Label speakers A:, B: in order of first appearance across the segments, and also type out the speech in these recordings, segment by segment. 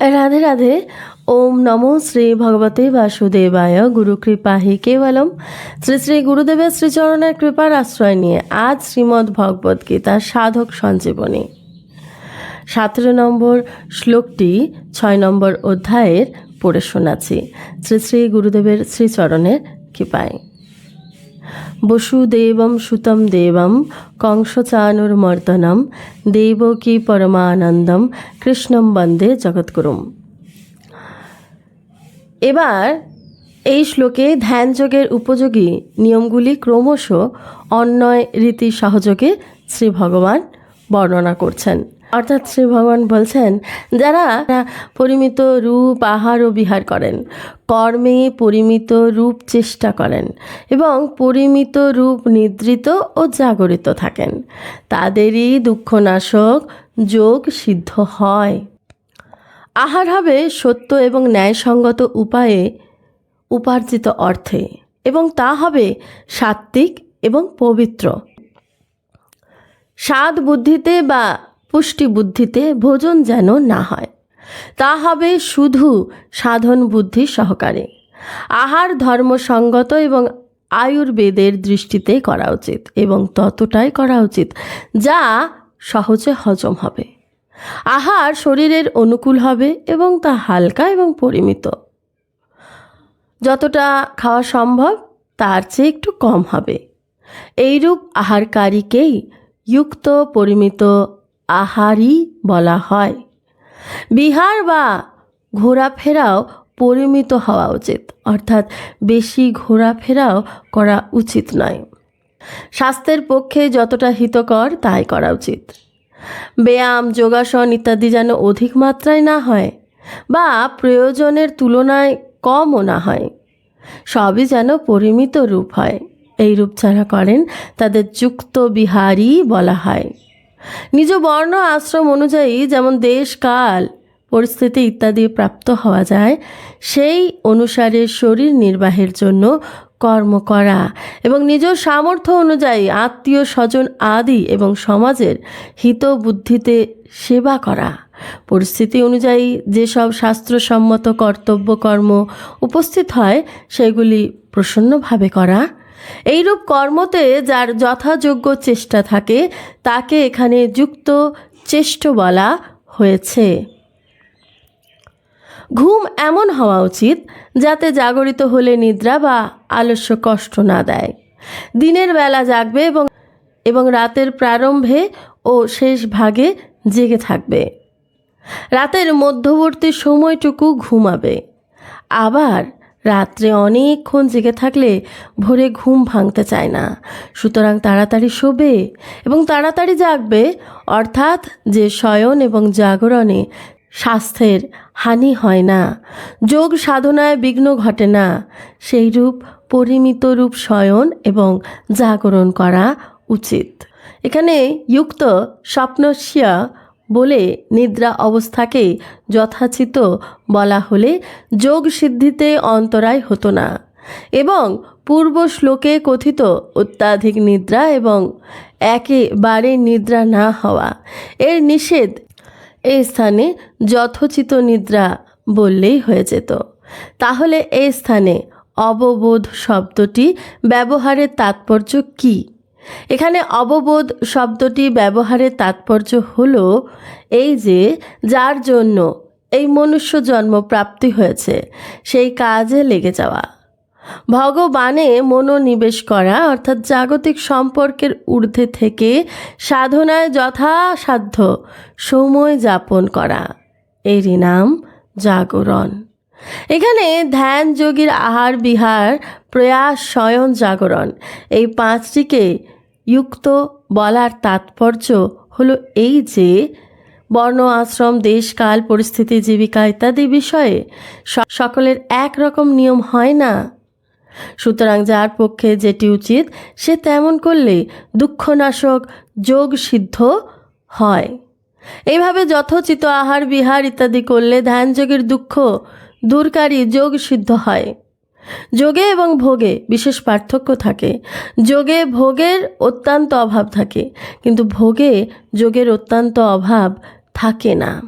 A: রাধে রাধে। ওম নমো শ্রী ভগবতে বাসুদেবায়। গুরু কৃপা হি কেবলম। শ্রী শ্রী গুরুদেবের শ্রীচরণের কৃপার আশ্রয় নিয়ে আজ শ্রীমদ্ ভগবদ গীতার সাধক সঞ্জীবনী। সতেরো নম্বর শ্লোকটি ছয় নম্বর অধ্যায়ের পড়ে শোনাচ্ছি। শ্রী শ্রী গুরুদেবের শ্রীচরণের কৃপায়। বসুদেবম সুতম দেবম, কংসচানুর্মর্দনম, দেবকী পরমানন্দম, কৃষ্ণম বন্দে জগৎগুরুম। এবার এই শ্লোকে ধ্যানযোগের উপযোগী নিয়মগুলি ক্রমশ অন্যয় রীতি সহযোগে শ্রী ভগবান বর্ণনা করছেন। অর্থাৎ শ্রী ভগবান বলছেন, যারা পরিমিত রূপ, আহার ও বিহার করেন, কর্মে পরিমিত রূপ চেষ্টা করেন এবং পরিমিত রূপ নিদ্রিত ও জাগরিত থাকেন, তাদেরই দুঃখনাশক যোগ সিদ্ধ হয়। আহার হবে সত্য এবং ন্যায়সঙ্গত উপায়ে উপার্জিত অর্থে এবং তা হবে সাত্ত্বিক এবং পবিত্র। স্বাদ বুদ্ধিতে বা পুষ্টি বুদ্ধিতে ভোজন যেন না হয়, তা হবে শুধু সাধন বুদ্ধি সহকারে। আহার ধর্মসঙ্গত এবং আয়ুর্বেদের দৃষ্টিতে করা উচিত এবং ততটাই করা উচিত যা সহজে হজম হবে। আহার শরীরের অনুকূল হবে এবং তা হালকা এবং পরিমিত। যতটা খাওয়া সম্ভব তার চেয়ে একটু কম হবে। এইরূপ আহারকারীকেই যুক্ত পরিমিত আহারই বলা হয়। বিহার বা ঘোরাফেরাও পরিমিত হওয়া উচিত, অর্থাৎ বেশি ঘোরাফেরাও করা উচিত নয়। স্বাস্থ্যের পক্ষে যতটা হিতকর, তাই করা উচিত। ব্যায়াম, যোগাসন ইত্যাদি যেন অধিক মাত্রায় না হয় বা প্রয়োজনের তুলনায় কমও না হয়, সবই যেন পরিমিত রূপ হয়। এই রূপ যারা করেন, তাদের যুক্ত বিহারী বলা হয়। নিজ বর্ণ আশ্রম অনুযায়ী যেমন দেশ, কাল, পরিস্থিতি ইত্যাদি প্রাপ্ত হওয়া যায়, সেই অনুসারে শরীর নির্বাহের জন্য কর্ম করা এবং নিজ সামর্থ্য অনুযায়ী আত্মীয় স্বজন আদি এবং সমাজের হিত বুদ্ধিতে সেবা করা। পরিস্থিতি অনুযায়ী যেসব শাস্ত্রসম্মত কর্তব্য কর্ম উপস্থিত হয়, সেগুলি প্রসন্নভাবে করা। এইরূপ কর্মতে যার যথাযোগ্য চেষ্টা থাকে, তাকে এখানে যুক্ত চেষ্ট বলা হয়েছে। ঘুম এমন হওয়া উচিত, যাতে জাগরিত হলে নিদ্রা বা আলস্য কষ্ট না দেয়। দিনের বেলা জাগবে এবং এবং রাতের প্রারম্ভে ও শেষ ভাগে জেগে থাকবে। রাতের মধ্যবর্তী সময়টুকু ঘুমাবে। আবার রাত্রে অনেকক্ষণ জেগে থাকলে ভোরে ঘুম ভাঙতে চায় না। সুতরাং তাড়াতাড়ি শোবে এবং তাড়াতাড়ি জাগবে। অর্থাৎ যে শয়ন এবং জাগরণে স্বাস্থ্যের হানি হয় না, যোগ সাধনায় বিঘ্ন ঘটে না, সেই রূপ পরিমিত রূপ শয়ন এবং জাগরণ করা উচিত। এখানে যুক্ত স্বপ্নস্যা বলে নিদ্রা অবস্থাকে যথাচিত বলা হলে যোগ সিদ্ধিতে অন্তরায় হতো না। এবং পূর্ব শ্লোকে কথিত অত্যাধিক নিদ্রা এবং একেবারে নিদ্রা না হওয়া এর নিষেধ এই স্থানে যথোচিত নিদ্রা বললেই হয়ে যেত। তাহলে এই স্থানে অববোধ শব্দটি ব্যবহারের তাৎপর্য কী? এখানে অববোধ শব্দটি ব্যবহারের তাৎপর্য হল এই যে, যার জন্য এই মনুষ্য জন্ম প্রাপ্তি হয়েছে, সেই কাজে লেগে যাওয়া। ভগবানে মনোনিবেশ করা, অর্থাৎ জাগতিক সম্পর্কের ঊর্ধ্বে থেকে সাধনায় যথাসাধ্য সময় যাপন করা। এরই নাম জাগরণ। এখানে ধ্যান যোগীর আহার বিহার প্রয়াস, শয়ন, জাগরণ, এই পাঁচটিকে যুক্ত বলার তাৎপর্য হলো এই যে, বর্ণ, আশ্রম, দেশ, কাল, পরিস্থিতি, জীবিকা ইত্যাদি বিষয়ে সকলের একরকম নিয়ম হয় না। সুতরাং যার পক্ষে যেটি উচিত, সে তেমন করলে দুঃখনাশক যোগ সিদ্ধ হয়। এইভাবে যথোচিত আহার, বিহার ইত্যাদি করলে ধ্যানযোগের দুঃখ দূরকারী যোগ সিদ্ধ হয়। যোগে এবং ভোগে বিশেষ পার্থক্য থাকে। যোগে ভোগের অত্যন্ত অভাব থাকে, কিন্তু ভোগে যোগের অত্যন্ত অভাব থাকে না।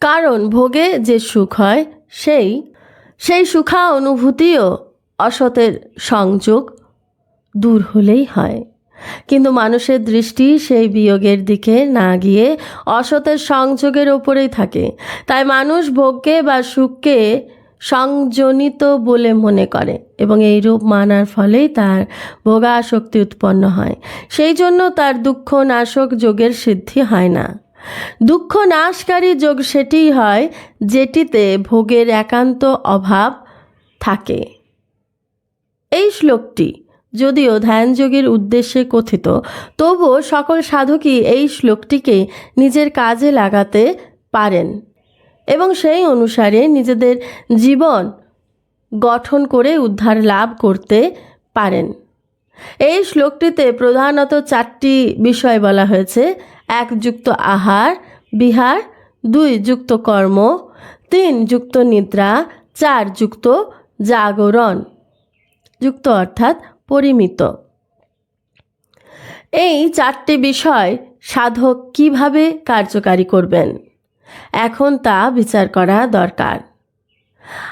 A: কারণ ভোগে যে সুখ হয়, সেই সেই সুখা অনুভূতিও অসতের সংযোগ দূর হলেই হয়। কিন্তু মানুষের দৃষ্টি সেই বিয়োগের দিকে না গিয়ে অসতের সংযোগের ওপরেই থাকে। তাই মানুষ ভোগকে বা সুখকে সংজনিত বলে মনে করে এবং এই রূপ মানার ফলেই তার ভোগাসক্তি উৎপন্ন হয়। সেই জন্য তার দুঃখ নাশক যোগের সিদ্ধি হয় না। দুঃখ নাশকারী যোগ সেটিই হয় যেটিতে ভোগের একান্ত অভাব থাকে। এই শ্লোকটি যদিও ধ্যানযোগের উদ্দেশ্যে কথিত, তবুও সকল সাধকই এই শ্লোকটিকে নিজের কাজে লাগাতে পারেন। এবং সেই অনুসারে নিজেদের জীবন গঠন করে উদ্ধার লাভ করতে পারেন। এই শ্লোকটিতে প্রধানত চারটি বিষয় বলা হয়েছে। এক, যুক্ত আহার, বিহার, দুই, যুক্ত কর্ম, তিন, যুক্ত নিদ্রা, চার, যুক্ত জাগরণ, যুক্ত অর্থাৎ পরিমিত। এই চারটি বিষয় সাধক কীভাবে কার্যকারী করবেন? এখন তা বিচার করা দরকার।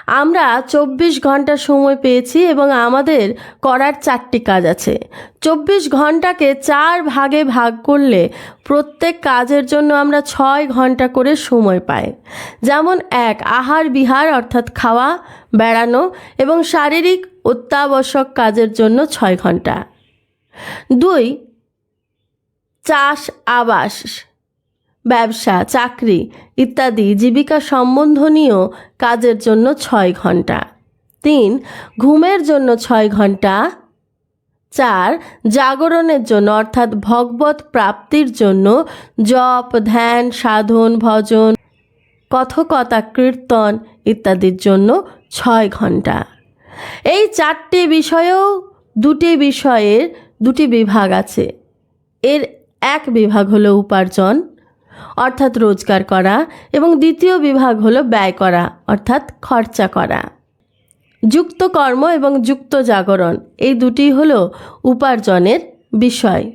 A: আমরা চব্বিশ ঘণ্টা সময় পেয়েছি এবং আমাদের করার চারটি কাজ আছে। চব্বিশ ঘন্টাকে চার ভাগে ভাগ করলে প্রত্যেক কাজের জন্য আমরা ছয় ঘণ্টা করে সময় পাই। যেমন এক, আহার বিহার অর্থাৎ খাওয়া, বেড়ানো এবং শারীরিক অত্যাবশ্যক কাজের জন্য ছয় ঘণ্টা। দুই, চাষ আবাস। ব্যবসা, চাকরি ইত্যাদি জীবিকা সম্বন্ধনীয় কাজের জন্য ছয় ঘণ্টা। তিন, ঘুমের জন্য ছয় ঘণ্টা। চার, জাগরণের জন্য অর্থাৎ ভগবত প্রাপ্তির জন্য জপ, ধ্যান, সাধন, ভজন, কথকতা, কীর্তন ইত্যাদির জন্য ছয় ঘণ্টা। এই চারটি বিষয়েও দুটি বিষয়ের দুটি বিভাগ আছে। এর এক বিভাগ হলো উপার্জন অর্থাৎ রোজগার করা এবং দ্বিতীয় বিভাগ হলো ব্যয় করা, অর্থাৎ খরচা করা। যুক্ত কর্ম এবং যুক্ত জাগরণ, এই দুটি হলো উপার্জনের বিষয়।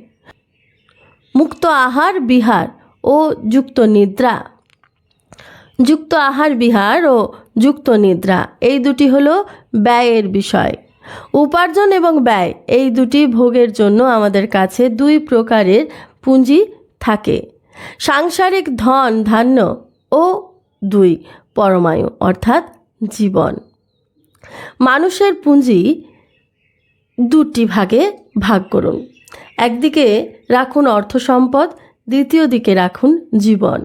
A: মুক্ত আহার, বিহার ও যুক্ত নিদ্রা। যুক্ত আহার, বিহার ও যুক্ত নিদ্রা, এই দুটি হলো ব্যয়ের বিষয়। উপার্জন এবং ব্যয়, এই দুটি ভোগের জন্য আমাদের কাছে দুই প্রকারের পুঁজি থাকে। সাংসারিক ধন ধান্য ও দুই পরমায়ু, অর্থাৎ জীবন। মানুষের পুঁজি দুটি ভাগে ভাগ করুন। একদিকে রাখুন অর্থ সম্পদ, দ্বিতীয় দিকে রাখুন জীবন।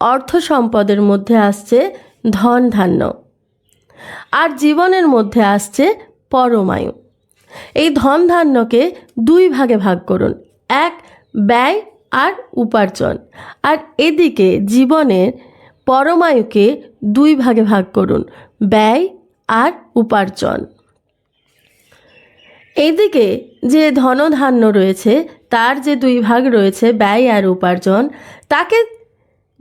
A: অর্থ সম্পদের মধ্যে আসছে ধন ধান্য। আর জীবনের মধ্যে আসছে পরমায়ু। এই ধন ধান্যকে দুই ভাগে ভাগ করুন। এক ব্যয় আর উপার্জন। আর এদিকে জীবনের পরমায়ুকে দুই ভাগে ভাগ করুন, ব্যয় আর উপার্জন। এইদিকে যে ধনধান্য রয়েছে, তার যে দুই ভাগ রয়েছে, ব্যয় আর উপার্জন, তাকে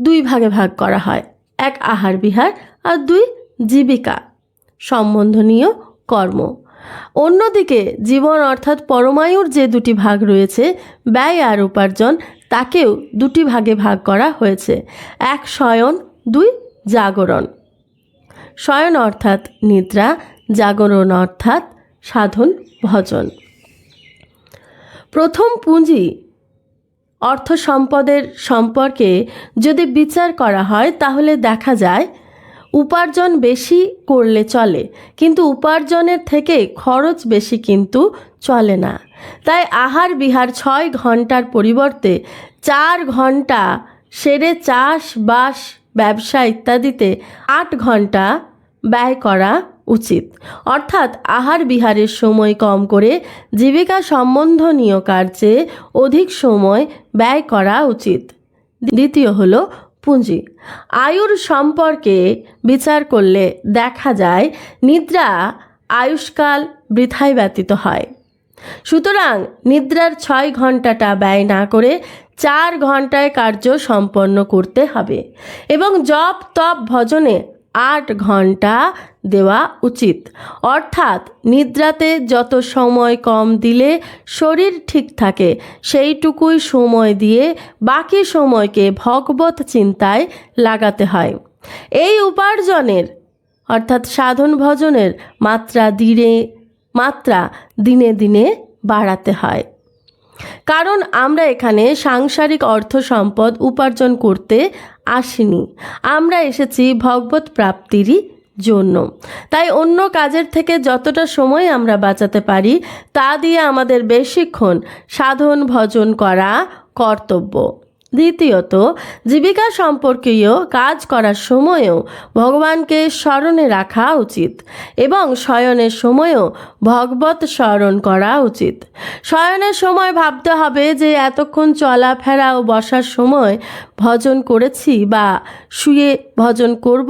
A: দুই ভাগে ভাগ করা হয়। এক আহার বিহার আর দুই জীবিকা, সম্বন্ধনীয় কর্ম। অন্যদিকে জীবন অর্থাৎ পরমায়ুর যে দুটি ভাগ রয়েছে, ব্যয় আর উপার্জন তাকেও দুটি ভাগে ভাগ করা হয়েছে, এক শয়ন, দুই জাগরণ। শয়ন অর্থাৎ নিদ্রা, জাগরণ অর্থাৎ সাধন, ভজন। প্রথম পুঁজি অর্থ সম্পদের সম্পর্কে যদি বিচার করা হয়, তাহলে দেখা যায়, উপার্জন বেশি করলে চলে, কিন্তু উপার্জনের থেকে খরচ বেশি কিন্তু চলে না। তাই আহার বিহার ছয় ঘণ্টার পরিবর্তে চার ঘণ্টা সেরে চাষ, বাস, ব্যবসা ইত্যাদিতে আট ঘণ্টা ব্যয় করা উচিত। অর্থাৎ আহার বিহারের সময় কম করে জীবিকা সম্বন্ধনীয় কার্যে অধিক সময় ব্যয় করা উচিত। দ্বিতীয় হলো পুঁজি। আয়ুর সম্পর্কে বিচার করলে দেখা যায়, নিদ্রা আয়ুষ্কাল বৃথায় ব্যতীত হয়। সুতরাং নিদ্রার ছয় ঘন্টাটা ব্যয় না করে চার ঘন্টায় কার্য সম্পন্ন করতে হবে এবং জপ, তপ, ভজনে আট ঘণ্টা দেওয়া উচিত। অর্থাৎ নিদ্রাতে যত সময় কম দিলে শরীর ঠিক থাকে, সেইটুকুই সময় দিয়ে বাকি সময়কে ভগবত চিন্তায় লাগাতে হয়। এই উপার্জনের, অর্থাৎ সাধন ভজনের, মাত্রা দিনে মাত্রা দিনে দিনে বাড়াতে হয়। কারণ আমরা এখানে সাংসারিক অর্থ সম্পদ উপার্জন করতে আসিনি। আমরা এসেছি ভগবত প্রাপ্তিরই জন্য। তাই অন্য কাজের থেকে যতটা সময় আমরা বাঁচাতে পারি, তা দিয়ে আমাদের বেশিক্ষণ সাধন ভজন করা কর্তব্য। দ্বিতীয়ত, জীবিকা সম্পর্কীয় কাজ করার সময়ও ভগবানকে স্মরণে রাখা উচিত এবং শয়নের সময়ও ভগবত স্মরণ করা উচিত। শয়নের সময় ভাবতে হবে যে এতক্ষণ চলাফেরা ও বসার সময় ভজন করেছি বা শুয়ে ভজন করব,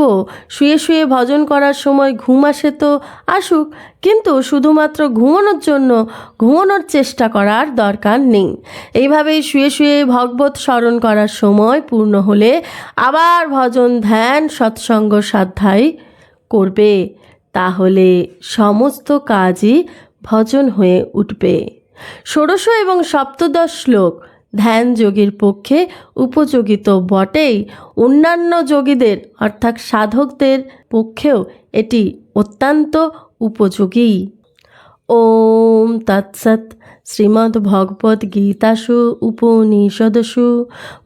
A: শুয়ে শুয়ে ভজন করার সময় ঘুম আসে তো আসুক, কিন্তু শুধুমাত্র ঘুমানোর জন্য ঘুমানোর চেষ্টা করার দরকার নেই। এইভাবেই শুয়ে শুয়ে ভগবত স্মরণ করার সময় পূর্ণ হলে আবার ভজন ধ্যান সৎসঙ্গ সাধ্যায় করবে। তাহলে সমস্ত কাজই ভজন হয়ে উঠবে। ষোড়শ এবং সপ্তদশ শ্লোক। ধ্যান যোগীর পক্ষে উপযোগিত বটেই। অন্যান্য যোগীদের, অর্থাৎ সাধকদের পক্ষেও এটি অত্যন্ত উপযোগী। ওম তৎসৎ শ্রীমদ্ ভগবদ গীতাসু উপনিষদসু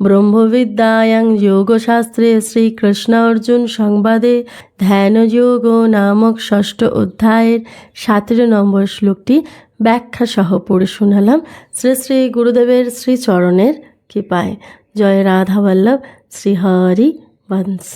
A: ব্রহ্মবিদ্যায়াং যোগশাস্ত্রে শ্রীকৃষ্ণ অর্জুন সংবাদে ধ্যানযোগ নামক ষষ্ঠ অধ্যায়ের সতেরো নম্বর শ্লোকটি ব্যাখ্যা সহ পড়ে শোনালাম শ্রী শ্রী গুরুদেবের শ্রীচরণের কৃপায় জয় রাধা বল্লভ শ্রী হরি বংশ